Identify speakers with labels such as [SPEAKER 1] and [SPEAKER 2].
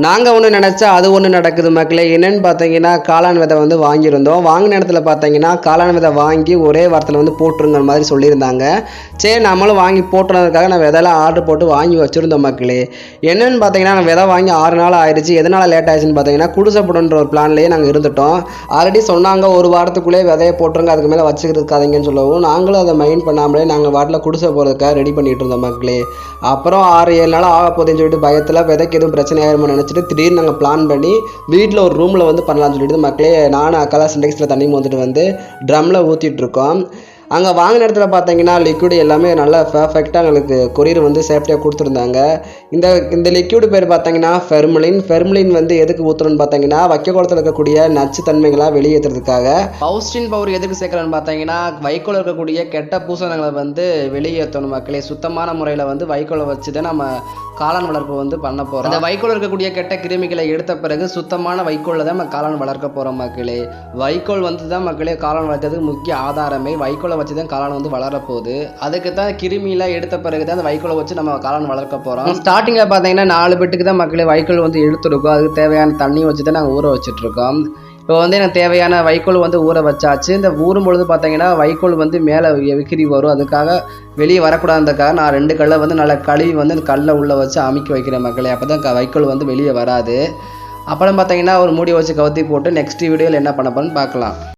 [SPEAKER 1] நாங்கள் ஒன்று நினச்சா அது ஒன்று நடக்குது மக்களே. என்னென்னு பார்த்தீங்கன்னா காளான் விதை வந்து வாங்கியிருந்தோம். வாங்கின இடத்துல பார்த்தீங்கன்னா காளான் விதை வாங்கி ஒரே வாரத்தில் வந்து போட்டுருங்கிற மாதிரி சொல்லியிருந்தாங்க. சரி நம்மளும் வாங்கி போட்டுறதுக்காக நான் விதையெல்லாம் ஆர்டர் போட்டு வாங்கி வச்சுருந்தோம் மக்களே. என்னென்னு பார்த்தீங்கன்னா நான் விதை வாங்கி ஆறு நாள் ஆயிடுச்சு. எதனால் லேட் ஆயிடுச்சுன்னு பார்த்தீங்கன்னா குடிசைப்படுன்ற ஒரு பிளான்லேயே நாங்கள் இருந்துட்டோம். ஆல்ரெடி சொன்னாங்க ஒரு வாரத்துக்குள்ளே விதையை போட்டுருங்க அதுக்கு மேலே வச்சுக்கிறதுக்காதீங்கன்னு சொல்லவும் நாங்களும் அதை மைண்ட் பண்ணாமலே நாங்கள் வாட்டில் குடிசை போகிறதுக்காக ரெடி பண்ணிகிட்டு இருந்தோம் மக்களே. அப்புறம் ஆறு ஏழு நாள் ஆக போதேன்னு சொல்லிட்டு பயத்தில் விதைக்கு எதுவும் பிரச்சனை ஆயிருமோ நினச்சிட்டு திடீர்னு நாங்கள் பிளான் பண்ணி வீட்டில் ஒரு ரூமில் வந்து பண்ணலாம்னு சொல்லிட்டு மக்களே நானும் அக்கா சிண்டெக்ஸில் தண்ணி வந்துட்டு வந்து ட்ரம்மில் ஊற்றிட்டுருக்கோம் அங்கே வாங்கின இடத்துல பார்த்தீங்கன்னா லிக்யூடு எல்லாமே நல்லா பர்ஃபெக்டாக எங்களுக்கு கொரியர் வந்து சேஃப்டியாக கொடுத்துருந்தாங்க. இந்த இந்த லிக்யூடு பேர் பார்த்தீங்கன்னா ஃபெர்மலின் ஃபெர்மலின் வந்து எதுக்கு ஊற்றுறோன்னு பார்த்தீங்கன்னா வைக்க குளத்தில் இருக்கக்கூடிய நச்சுத்தன்மைகளாக வெளியேற்றுறதுக்காக பவுஸ்டின் பவர் எதுக்கு சேர்க்குறோன்னு பார்த்தீங்கன்னா வைக்கோல் இருக்கக்கூடிய கெட்ட பூசணங்களை வந்து வெளியேற்றணும் மக்களே. சுத்தமான முறையில் வந்து வைக்கோலை வச்சு தான் நம்ம காளான் வளர்ப்பு வந்து பண்ண போகிறோம் அந்த வைக்கோல் இருக்கக்கூடிய கெட்ட கிருமிகளை எடுத்த பிறகு சுத்தமான வைக்கோலில் தான் நம்ம காளான் வளர்க்க போகிறோம் மக்களே. வைக்கோல் வந்து தான் மக்களே காளான் வளர்த்ததுக்கு முக்கிய ஆதாரமே. வைக்கோலை வச்சு தான் காளான் வந்து வளரப்போகுது. அதுக்கு தான் கிருமியெல்லாம் எடுத்த பிறகு தான் அந்த வைக்கோலை வச்சு நம்ம காளான் வளர்க்க போகிறோம் ஸ்டார்டிங்கில் பார்த்தீங்கன்னா நாலு பெட்டுக்கு தான் மக்களே வைக்கோல் வந்து எடுத்துருக்கோம் அதுக்கு தேவையான தண்ணி வச்சு தான் நாங்கள் ஊற வச்சுட்டு இருக்கோம். இப்போ வந்து எனக்கு தேவையான வைக்கோல் வந்து ஊற வச்சாச்சு. இந்த ஊறும் பொழுது பார்த்தீங்கன்னா வைக்கோல் வந்து மேலே விக்கிரி வரும். அதுக்காக வெளியே வரக்கூடாதுக்காக நான் ரெண்டு கல்லை வந்து நல்லா கழுவி வந்து அந்த கல்லை உள்ளே வச்சு அமைக்க வைக்கிறேன் மக்களே. அப்போ தான் வைக்கோல் வந்து வெளியே வராது. அப்புறம் பார்த்தீங்கன்னா ஒரு மூடி வச்சு கவுத்தி போட்டு நெக்ஸ்ட் வீடியோவில் என்ன பண்ண போகிறேன்னு பார்க்கலாம்